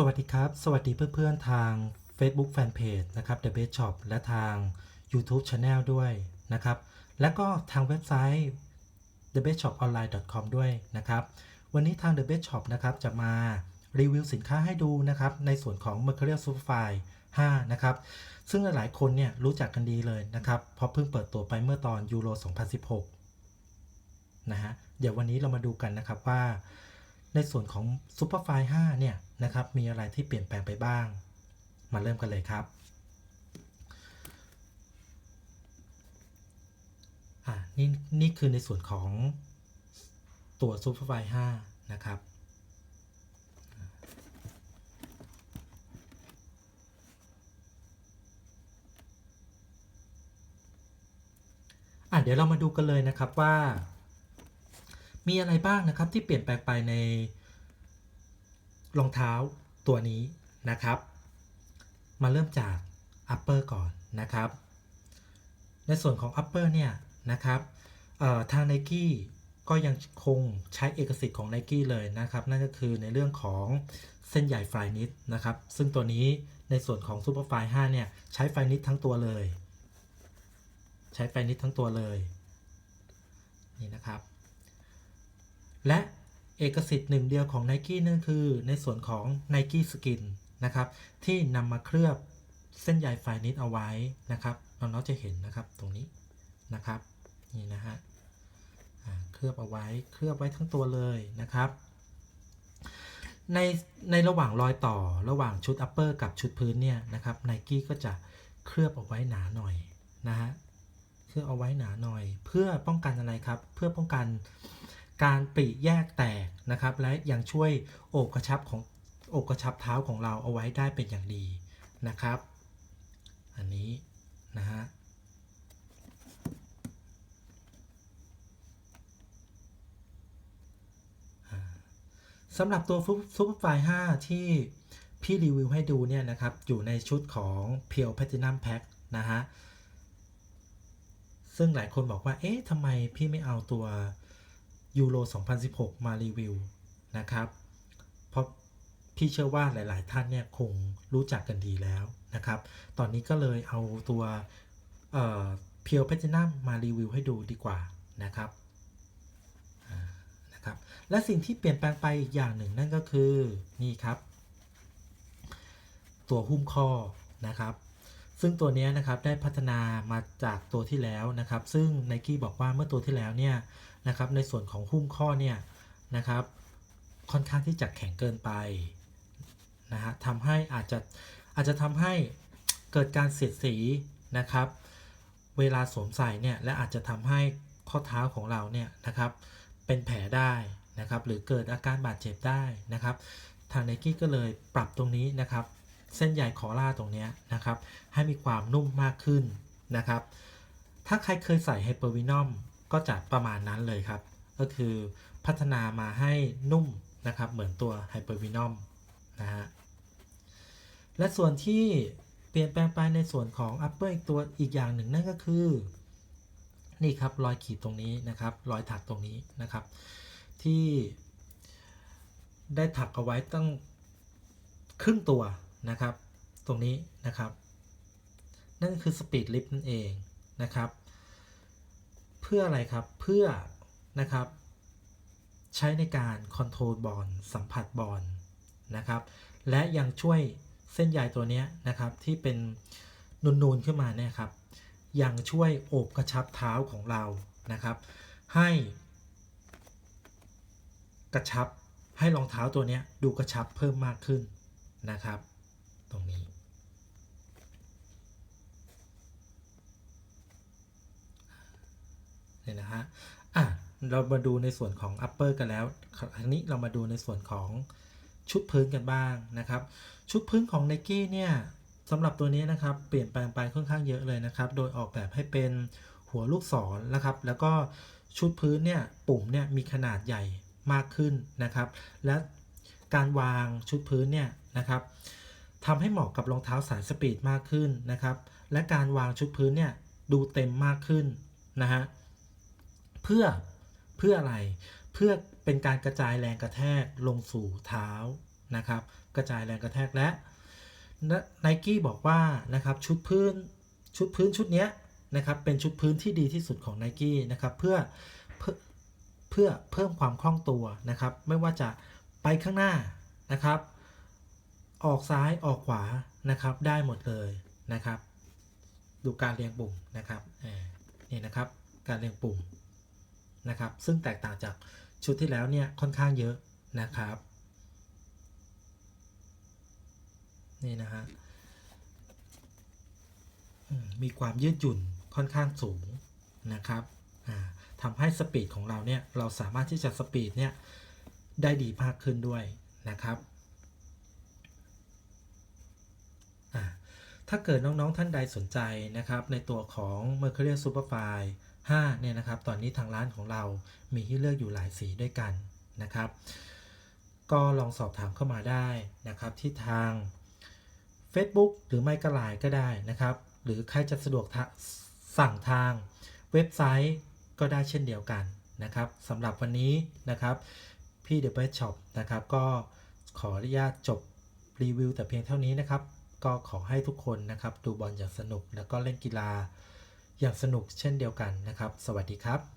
สวัสดีครับ สวัสดีเพื่อนๆทาง Facebook Fanpage นะครับ The Best Shop และทาง YouTube Channel ด้วยนะครับ และก็ทางเว็บไซต์ thebestshoponline.com ด้วยนะครับ วันนี้ทาง The Best Shop นะครับจะมารีวิวสินค้าให้ดูนะครับ ในส่วนของ Mercurial Superfine 5นะครับ ซึ่งหลายๆคนเนี่ยรู้จักกันดีเลยนะครับ เพราะเพิ่งเปิดตัวไปเมื่อตอนยูโร 2016 นะฮะ เดี๋ยววันนี้เรามาดูกันนะครับว่า ในส่วนของ Superfine 5เนี่ยนะครับมีอะไรที่เปลี่ยนแปลงไปบ้าง มาเริ่มกันเลยครับอ่านี่นี่คือในส่วนของตัว Superfine 5นะครับอะเดี๋ยวเรามาดูกันเลยนะครับว่า มีอะไรบ้างนะครับที่เปลี่ยนแปลงไปใน รองเท้าตัวนี้นะครับ มาเริ่มจาก upper ก่อนนะครับ ในส่วนของ upper เนี่ยนะครับทาง Nike ก็ยังคงใช้เอกสิทธิ์ของ Nike เลยนะครับ นั่นก็คือในเรื่องของเส้นใหญ่ไฟนิดนะครับ ซึ่งตัวนี้ในส่วนของ Superfly 5เนี่ย ใช้ไฟนิดทั้งตัวเลย ใช้ไฟนิดทั้งตัวเลย นี่นะครับ และ เอกสิทธิ์หนึ่งเดียวของ Nike นั่นคือ ในส่วนของ Nike Skin นนะครับที่นำมาเคลือบเส้นใยไฟนิดเอาไว้นะครับน้องๆจะเห็นนะครับตรงนี้นะครับนี่นะฮะเคลือบเอาไว้เคลือบไว้ทั้งตัวเลยนะครับในในระหว่างรอยต่อระหว่างชุด upper กับชุดพื้นเนี่ยนะครับ Nike ก็จะเคลือบเอาไว้หนาหน่อยนะฮะเคลือบเอาไว้หนาหน่อย เพื่อป้องกันอะไรครับ เพื่อป้องกัน การปริแยกแตกนะครับ และยังช่วยโอบกระชับของโอบกระชับเท้าของเราเอาไว้ได้เป็นอย่างดีนะครับ อันนี้นะฮะสำหรับตัวซูเปอร์ไฟ5ที่พี่รีวิวให้ดูเนี่ยนะครับ อยู่ในชุดของ p u r e Platinum Pack นะฮะ ซึ่งหลายคนบอกว่า เอ๊ะทำไมพี่ไม่เอาตัว ยูโร 2016 มารีวิวนะครับเพราะพี่เชื่อว่าหลาย ๆ ท่านเนี่ยคงรู้จักกันดีแล้วนะครับ ตอนนี้ก็เลยเอาตัวเพียวเพชรนัมมารีวิวให้ดูดีกว่านะครับนะครับ และสิ่งที่เปลี่ยนแปลงไปอีกอย่างหนึ่งนั่นก็คือนี่ครับ ตัวหุ้มข้อนะครับ ซึ่งตัวนี้นะครับได้พัฒนามาจากตัวที่แล้วนะครับ ซึ่ง n i กี้บอกว่าเมื่อตัวที่แล้วเนี่ยนะครับในส่วนของหุ้มข้อเนี่ยนะครับค่อนข้างที่จะแข็งเกินไปนะฮะทำให้อาจจะอาจจะทำให้เกิดการเสียดสีนะครับ เวลาสวมใส่เนี่ยและอาจจะทำให้ข้อเท้าของเราเนี่ยนะครับเป็นแผลได้นะครับ หรือเกิดอาการบาดเจ็บได้นะครับ ทาง n i กี้ก็เลยปรับตรงนี้นะครับ เส้นใยคอล่าตรงนี้นะครับ ให้มีความนุ่มมากขึ้นนะครับ ถ้าใครเคยใส่ไฮเปอร์วินอมก็จะประมาณนั้นเลยครับ ก็คือพัฒนามาให้นุ่มนะครับ เหมือนตัวไฮเปอร์วินอมนะฮะและส่วนที่เปลี่ยนแปลงไปในส่วนของ upper อีกตัวอีกอย่างหนึ่งนั่นก็คือ นี่ครับรอยขีดตรงนี้นะครับ รอยถักตรงนี้นะครับ ที่ได้ถักเอาไว้ตั้งครึ่งตัว นะครับ ตรงนี้นะครับ นั่นคือสปีดลิฟต์นั่นเองนะครับ เพื่ออะไรครับเพื่อนะครับ ใช้ในการคอนโทรลบอลสัมผัสบอลนะครับ และยังช่วยเส้นใยตัวนี้นะครับที่เป็นนูนๆขึ้นมาเนี่ยครับ ยังช่วยโอบกระชับเท้าของเรานะครับ ให้กระชับให้รองเท้าตัวนี้ดูกระชับเพิ่มมากขึ้นนะครับ ตรงนี้เนี่ยนะฮะอะเรามาดูในส่วนของ upper กันแล้วคราวนี้เรามาดูในส่วนของชุดพื้นกันบ้างนะครับ ชุดพื้นของ n i กี้เนี่ยสำหรับตัวนี้นะครับ เปลี่ยนแปลงไปค่อนข้างเยอะเลยนะครับ โดยออกแบบให้เป็นหัวลูกศรนะครับ แล้วก็ชุดพื้นเนี่ยปุ่มเนี่ยมีขนาดใหญ่มากขึ้นนะครับ และการวางชุดพื้นเนี่ยนะครับ ทำให้เหมาะกับรองเท้าสายสปีดมากขึ้นนะครับ และการวางชุดพื้นเนี่ยดูเต็มมากขึ้นนะฮะเพื่อเพื่ออะไรเพื่อเป็นการกระจายแรงกระแทกลงสู่เท้านะครับ กระจายแรงกระแทกและไนกี้บอกว่านะครับชุดพื้นชุดพื้นชุดนี้นะครับเป็นชุดพื้นที่ดีที่สุดของไนกี้นะครับเพื่อเพื่อเพื่อเพิ่มความคล่องตัวนะครับ ไม่ว่าจะไปข้างหน้านะครับ ออกซ้ายออกขวานะครับ ได้หมดเลยนะครับ ดูการเรียงปุ่มนะครับนี่นะครับ การเรียงปุ่มนะครับ ซึ่งแตกต่างจากชุดที่แล้วเนี่ยค่อนข้างเยอะนะครับ นี่นะฮะมีความยืดหยุ่นค่อนข้างสูงนะครับทำให้สปีดของเราเนี่ยเราสามารถที่จะสปีดเนี่ยได้ดีมากขึ้นด้วยนะครับอ่า ถ้าเกิดน้องๆท่านใดสนใจนะครับ ในตัวของ Mercurial Superfine 5เนี่ยนะครับ ตอนนี้ทางร้านของเรามีให้เลือกอยู่หลายสีด้วยกันนะครับ ก็ลองสอบถามเข้ามาได้นะครับ ที่ทาง Facebook หรือไม่ก็ไลน์ก็ได้นะครับ หรือใครจะสะดวกสั่งทางเว็บไซต์ก็ได้เช่นเดียวกันนะครับสำหรับวันนี้นะครับพี่เดอะเบสช็อปนะครับก็ขออนุญาตจบรีวิวแต่เพียงเท่านี้นะครับ ก็ขอให้ทุกคนนะครับ ดูบอลอย่างสนุกแล้วก็เล่นกีฬาอย่างสนุกเช่นเดียวกันนะครับ สวัสดีครับ